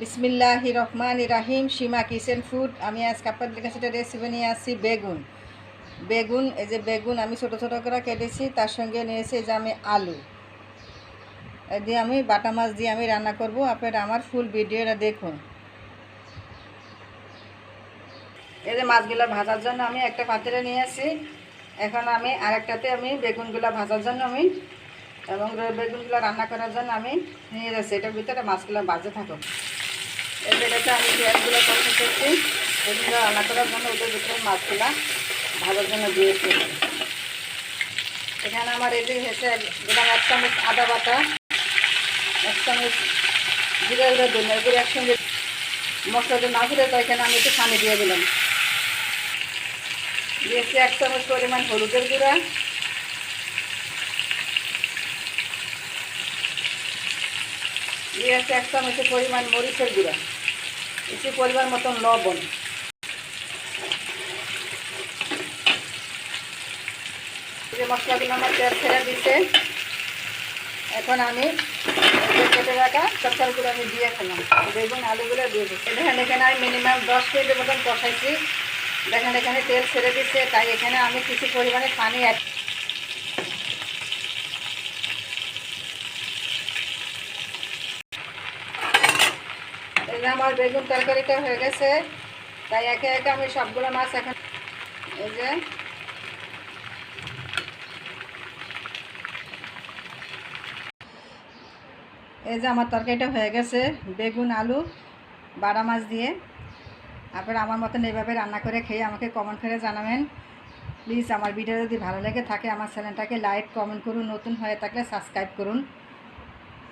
বিসমিল্লাহ রহমান রাহিম, সীমা কিচেন ফুড। আমি আজকে আপনাদের কাছে একটা রেসিপি নিয়ে আসছি, বেগুন। বেগুন, এই যে বেগুন আমি ছোটো ছোটো করে কেটেছি, তার সঙ্গে নিয়েছি যে আমি আলু। দিয়ে আমি বাটা মাছ দিয়ে আমি রান্না করব। আপনারা আমার ফুল ভিডিওটা দেখুন। এই যে মাছগুলো ভাজার জন্য আমি একটা পাত্রে নিয়ে আসি এখন আমি আরেকটাতে আমি বেগুনগুলো ভাজার জন্য আমি এবং বেগুনগুলো রান্না করার জন্য আমি নিয়ে যাচ্ছি। এটার ভিতরে মাছগুলো বাজে থাকো এই আমি পেঁয়াজগুলো করছি। বেগুনগুলো রান্না করার জন্য ওদের ভিতরে মাছগুলো ভাজার জন্য দিয়েছি। এখানে আমার এই যে দিলাম এক চামচ আদা বাটা, এক চামচ জিরা গুঁড়ো ধনে গুঁড়ো একসঙ্গে মশলাটা না ঘুরে তো এখানে আমি একটু পানি দিয়ে দিলাম। দিয়েছি এক চামচ পরিমাণ হলুদের গুঁড়া। দিয়েছি এক চামচের পরিমাণ মরিচের গুঁড়া। একটু পরিমাণ মতন লবণ। মশলাগুলো আমার তেল ছেড়ে দিচ্ছে এখন আমি কেটে রাখা তরকারিগুলো আমি দিয়ে খেলাম। বেগুন, আলুগুলো দিয়ে দিচ্ছি দেখেন, এখানে আমি মিনিমাম দশ মিনিটের মতন কষাইছি। দেখেন, এখানে তেল ছেড়ে দিচ্ছে তাই এখানে আমি কিছু পরিমাণে পানি অ্যাড যে আমার বেগুন তরকারিটা হয়ে গেছে। তাই একে একে আমি সবগুলো মাছ এখন এই যে এই যে আমার তরকারিটা হয়ে গেছে, বেগুন, আলু বাড়া মাছ দিয়ে। আপনারা আমার মতন এইভাবে রান্না করে খেয়ে আমাকে কমেন্ট করে জানাবেন। প্লিজ আমার ভিডিও যদি ভালো লেগে থাকে, আমার চ্যানেলটাকে লাইক কমেন্ট করুন, নতুন হয়ে থাকলে সাবস্ক্রাইব করুন।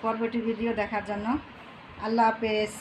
পরবর্তী ভিডিও দেখার জন্য। আল্লাহ হাফেজ।